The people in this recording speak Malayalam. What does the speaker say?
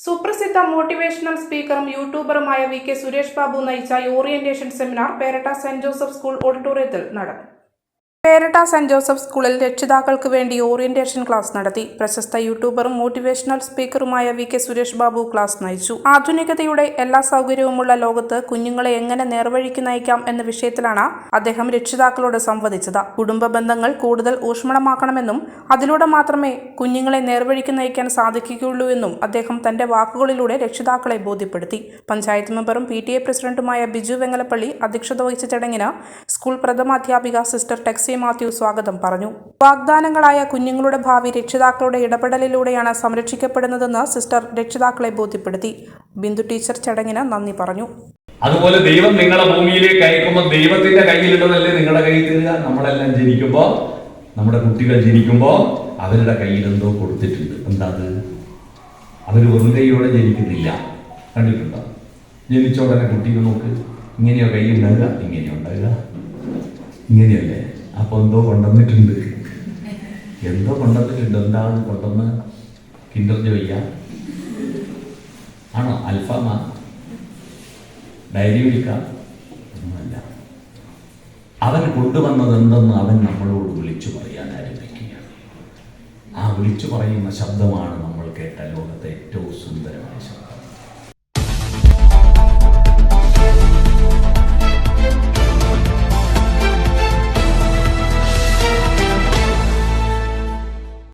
സുപ്രസിദ്ധ മോട്ടിവേഷണൽ സ്പീക്കറും യൂട്യൂബറുമായ വി കെ സുരേഷ് ബാബു നയിച്ച orientation seminar Peratta saint Joseph school ഓഡിറ്റോറിയത്തിൽ നടന്നു പേരട്ട സെന്റ് ജോസഫ് സ്കൂളിൽ രക്ഷിതാക്കൾക്ക് വേണ്ടി ഓറിയന്റേഷൻ ക്ലാസ് നടത്തി. പ്രശസ്ത യൂട്യൂബറും motivational സ്പീക്കറുമായ V K Suresh Babu class നയിച്ചു. ആധുനികതയുടെ എല്ലാ സൗകര്യവുമുള്ള ലോകത്ത് കുഞ്ഞുങ്ങളെ എങ്ങനെ നേർവഴിക്ക് നയിക്കാം എന്ന വിഷയത്തിലാണ് അദ്ദേഹം രക്ഷിതാക്കളോട് സംവദിച്ചത്. കുടുംബ ബന്ധങ്ങൾ കൂടുതൽ ഊഷ്മളമാക്കണമെന്നും അതിലൂടെ മാത്രമേ കുഞ്ഞുങ്ങളെ നേർവഴിക്ക് നയിക്കാൻ സാധിക്കുകയുള്ളൂ എന്നും അദ്ദേഹം തന്റെ വാക്കുകളിലൂടെ രക്ഷിതാക്കളെ ബോധ്യപ്പെടുത്തി. പഞ്ചായത്ത് മെമ്പറും പി ടി എ പ്രസിഡന്റുമായ ബിജു വെങ്ങലപ്പള്ളി അധ്യക്ഷത വഹിച്ച ചടങ്ങിന് സ്കൂൾ പ്രഥമാധ്യാപിക സിസ്റ്റർ ടെക്സി മാത്യു സ്വാഗതം പറഞ്ഞു. വാഗ്ദാനങ്ങളായ കുഞ്ഞുങ്ങളുടെ ഭാവി രക്ഷിതാക്കളുടെ ഇടപെടലിലൂടെയാണ് സംരക്ഷിക്കപ്പെടുന്നതെന്ന് സിസ്റ്റർ രക്ഷിതാക്കളെ ബോധ്യപ്പെടുത്തി. ബിന്ദു ടീച്ചർ ചടങ്ങിന് നന്ദി പറഞ്ഞു. അതുപോലെ ദൈവം നിങ്ങളെ ഭൂമിയിലേക്ക് അയക്കുമ്പോൾ ദൈവത്തിന്റെ കയ്യിലുള്ളതല്ലേ നിങ്ങളുടെ കയ്യിൽ തരിക? നമ്മളെല്ലാം ജനിക്കുമ്പോൾ നമ്മുടെ കുട്ടികൾ ജനിക്കുമ്പോൾ അവരുടെ കയ്യിൽ എന്തോ കൊടുത്തിട്ടുണ്ട്. എന്താ അത്? അവർ വെറും കൈയോടെ ജനിക്കുന്നില്ല. കണ്ടിട്ടുണ്ടോ? ജനിച്ചോടനെ കുട്ടികൾ നോക്ക്. ഇങ്ങനെയോ കൈ ഉണ്ടാകുക ഇങ്ങനെയോ ഉണ്ടാകുക. ഇങ്ങനെയല്ലേ? അപ്പൊ എന്തോ കൊണ്ടുവന്നിട്ടുണ്ട്. എന്തോ കൊണ്ടുവന്നിട്ടുണ്ട്. എന്താണ് കൊണ്ടുവന്ന് കിൻഡർ ജോയ്യ ആണോ? അൽഫാമ ഡയറി വിളിക്കാം? അവൻ കൊണ്ടുവന്നത് എന്തെന്ന് അവൻ നമ്മളോട് വിളിച്ചു പറയാൻ ആരംഭിക്കുകയാണ് ആ വിളിച്ചു പറയുന്ന ശബ്ദമാണ്